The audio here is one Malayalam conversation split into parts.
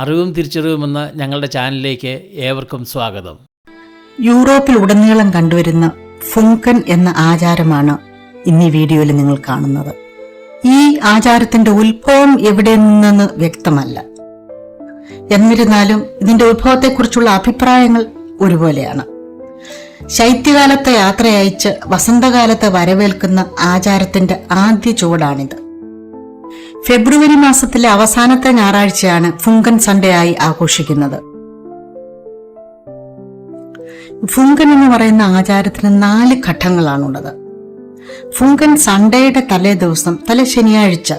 അറിവും തിരിച്ചറിവും എന്ന ഞങ്ങളുടെ ചാനലിലേക്ക് ഏവർക്കും സ്വാഗതം. യൂറോപ്പിൽ ഉടനീളം കണ്ടുവരുന്ന ഫുങ്കൻ എന്ന ആചാരമാണ് ഇന്ന് വീഡിയോയിൽ നിങ്ങൾ കാണുന്നത്. ഈ ആചാരത്തിന്റെ ഉത്ഭവം എവിടെ നിന്നെന്ന് വ്യക്തമല്ല. എന്നിരുന്നാലും ഇതിന്റെ ഉത്ഭവത്തെക്കുറിച്ചുള്ള അഭിപ്രായങ്ങൾ ഒരുപോലെയാണ്. ശൈത്യകാലത്തെ യാത്രയയച്ച് വസന്തകാലത്തെ വരവേൽക്കുന്ന ആചാരത്തിന്റെ ആദ്യ ചുവടാണിത്. ഫെബ്രുവരി മാസത്തിലെ അവസാനത്തെ ഞായറാഴ്ചയാണ് ഫുങ്കൻ സൺഡേ ആയി ആഘോഷിക്കുന്നത്. ഫുങ്കൻ എന്ന് പറയുന്ന ആചാരത്തിന് നാല് ഘട്ടങ്ങളാണുള്ളത്. ഫുങ്കൻ സൺഡേയുടെ തലേ ദിവസം തലേ ശനിയാഴ്ച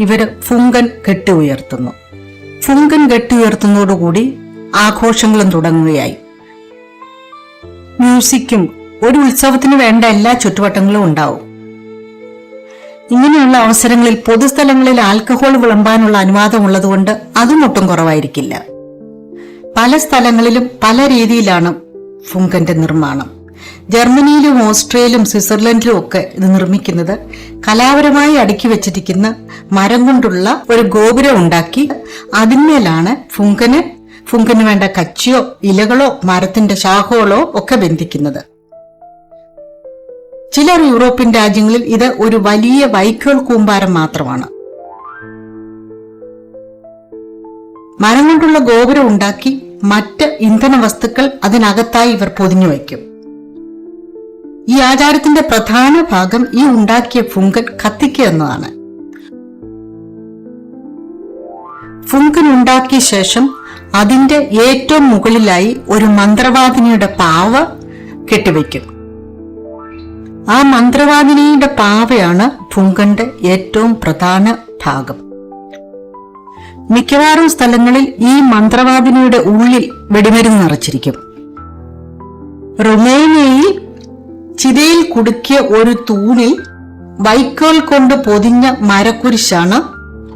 ഇവർ ഫുങ്കൻ കെട്ടി ഉയർത്തുന്നു. ഫുങ്കൻ കെട്ടി ഉയർത്തുന്നതോടുകൂടി ആഘോഷങ്ങളും തുടങ്ങുകയായി. മ്യൂസിക്കും ഒരു ഉത്സവത്തിന് വേണ്ട എല്ലാ ചുറ്റുവട്ടങ്ങളും ഉണ്ടാവും. ഇങ്ങനെയുള്ള അവസരങ്ങളിൽ പൊതുസ്ഥലങ്ങളിൽ ആൽക്കഹോൾ വിളമ്പാനുള്ള അനുവാദം ഉള്ളതുകൊണ്ട് അതും ഒട്ടും കുറവായിരിക്കില്ല. പല സ്ഥലങ്ങളിലും പല രീതിയിലാണ് ഫുങ്കന്റെ നിർമ്മാണം. ജർമ്മനിയിലും ഓസ്ട്രേലിയയിലും സ്വിറ്റ്സർലൻഡിലും ഒക്കെ ഇത് നിർമ്മിക്കുന്നത് കലാപരമായി അടുക്കി വെച്ചിരിക്കുന്ന മരം കൊണ്ടുള്ള ഒരു ഗോപുരം ഉണ്ടാക്കി അതിന്മേലാണ് ഫുങ്കന് ഫുങ്കന് വേണ്ട കച്ചിയോ ഇലകളോ മരത്തിന്റെ ശാഖകളോ ഒക്കെ ബന്ധിക്കുന്നത്. ചില യൂറോപ്യൻ രാജ്യങ്ങളിൽ ഇത് ഒരു വലിയ വൈക്കോൽ കൂമ്പാരം മാത്രമാണ്. മരം കൊണ്ടുള്ള ഗോപുരം ഉണ്ടാക്കി മറ്റ് ഇന്ധന വസ്തുക്കൾ അതിനകത്തായി ഇവർ പൊതിഞ്ഞു വയ്ക്കും. ഈ ആചാരത്തിന്റെ പ്രധാന ഭാഗം ഈ ഉണ്ടാക്കിയ ഫുങ്കൻ കത്തിക്കുക എന്നതാണ്. ഫുങ്കൻ ഉണ്ടാക്കിയ ശേഷം അതിന്റെ ഏറ്റവും മുകളിലായി ഒരു മന്ത്രവാദിനിയുടെ പാവ കെട്ടിവെക്കും ആ മന്ത്രവാദിനിയുടെ പാവയാണ് ഭൂങ്കന്റെ ഏറ്റവും പ്രധാന ഭാഗം. മിക്കവാറും സ്ഥലങ്ങളിൽ ഈ മന്ത്രവാദിനിയുടെ ഉള്ളിൽ വെടിമരുന്ന് നിറച്ചിരിക്കും. റൊമേനിയയിൽ ചിതയിൽ കുടുക്കിയ ഒരു തൂണിൽ വൈക്കോൽ കൊണ്ട് പൊതിഞ്ഞ മരക്കുരിശാണ്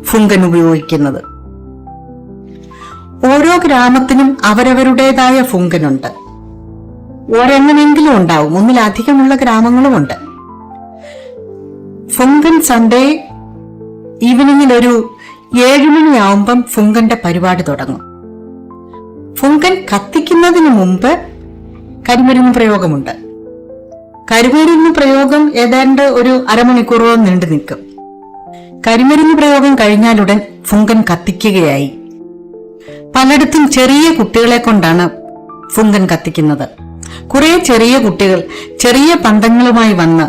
ഫുങ്കൻ ഉപയോഗിക്കുന്നത്. ഓരോ ഗ്രാമത്തിനും അവരവരുടേതായ ഫുങ്കനുണ്ട് ഒരെണ്ണമെങ്കിലും ഉണ്ടാവും. ഒന്നിലധികമുള്ള ഗ്രാമങ്ങളുമുണ്ട്. ഫുങ്കൻ സൺഡേ ഈവനിങ്ങിൽ ഒരു ഏഴുമണിയാവുമ്പം ഫുങ്കന്റെ പരിപാടി തുടങ്ങും. ഫുങ്കൻ കത്തിക്കുന്നതിന് മുമ്പ് കരിമരുന്ന് പ്രയോഗമുണ്ട്. കരിമരുന്ന് പ്രയോഗം ഏതാണ്ട് ഒരു അരമണിക്കൂറോളം നീണ്ടു നിൽക്കും. കരിമരുന്ന് പ്രയോഗം കഴിഞ്ഞാലുടൻ ഫുങ്കൻ കത്തിക്കുകയായി. പലയിടത്തും ചെറിയ കുട്ടികളെ കൊണ്ടാണ് ഫുങ്കൻ കത്തിക്കുന്നത്. കുറെ ചെറിയ കുട്ടികൾ ചെറിയ പന്തങ്ങളുമായി വന്ന്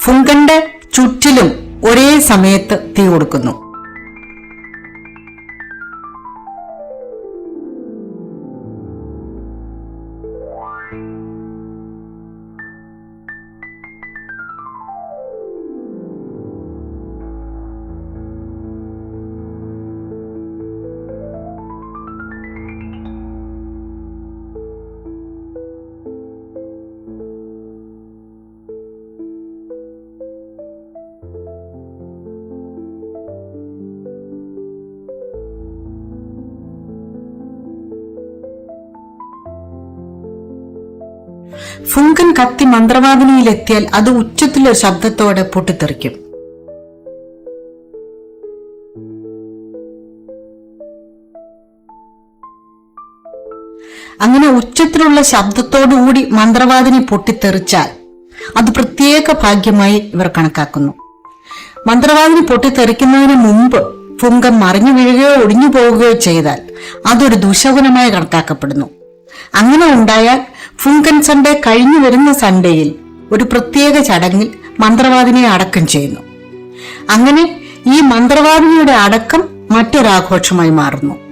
ഫുങ്കന്റെ ചുറ്റിലും ഒരേ സമയത്ത് തീ കൊടുക്കുന്നു. ഫുങ്കൻ കത്തി മന്ത്രവാദിനിയിലെത്തിയാൽ അത് ഉച്ചത്തിലൊരു ശബ്ദത്തോടെ പൊട്ടിത്തെറിക്കും. അങ്ങനെ ഉച്ചത്തിലുള്ള ശബ്ദത്തോടുകൂടി മന്ത്രവാദിനി പൊട്ടിത്തെറിച്ചാൽ അത് പ്രത്യേക ഭാഗ്യമായി ഇവർ കണക്കാക്കുന്നു. മന്ത്രവാദിനി പൊട്ടിത്തെറിക്കുന്നതിന് മുമ്പ് ഫുങ്കൻ മറിഞ്ഞു വീഴുകയോ ഒടിഞ്ഞു പോവുകയോ ചെയ്താൽ അതൊരു ദുശകുനമായി കണക്കാക്കപ്പെടുന്നു. അങ്ങനെ ഉണ്ടായാൽ ഫുങ്കൻ സൺഡേ കഴിഞ്ഞു വരുന്ന സൺഡേയിൽ ഒരു പ്രത്യേക ചടങ്ങിൽ മന്ത്രവാദിനെ അടക്കം ചെയ്യുന്നു. അങ്ങനെ ഈ മന്ത്രവാദിനിയുടെ അടക്കം മറ്റൊരാഘോഷമായി മാറുന്നു.